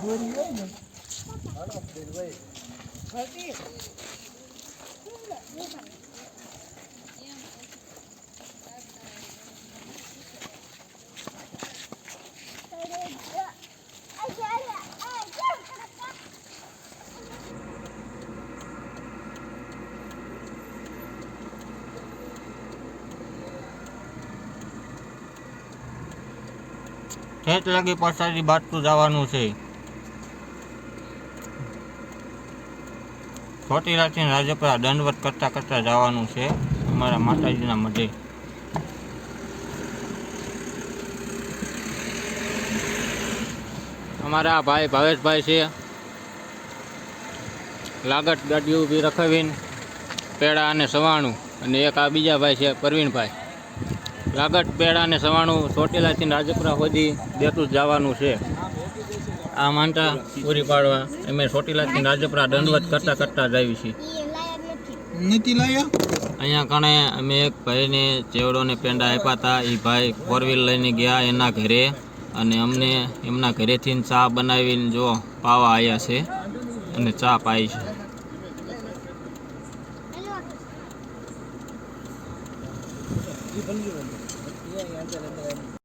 દોરી હોય ને. ભાઈ લગી પસારી બાટતું જવાનું છે. રાખીને રાજપરા દંડવત કરતાં કરતાં જવાનું છે. અમારા માતાજીના મઢે. અમારા ભાઈ ભાવેશભાઈ છે. લાગટ ગાડી ઊભી રખાવીને પેડા અને સવાણું અને એક આ બીજા ભાઈ છે પરવીણભાઈ લાગટ, પેડા અને સવાણું ચોટીલાથી રાજપુરા સુધી દેતું જવાનું છે. આ માનતા પૂરી પાડવા અમે ચોટીલાથી રાજપરા દંડવત કરતા કરતા જ આવી છીએ. અહીંયા કણે અમે એક ભાઈને ચેવડોને પેંડા આપ્યા હતા. એ ભાઈ ફોર વ્હીલ લઈને ગયા એના ઘરે અને અમને એમના ઘરેથી ચા બનાવીને જો પાવા આવ્યા છે અને ચા પાઈ છે.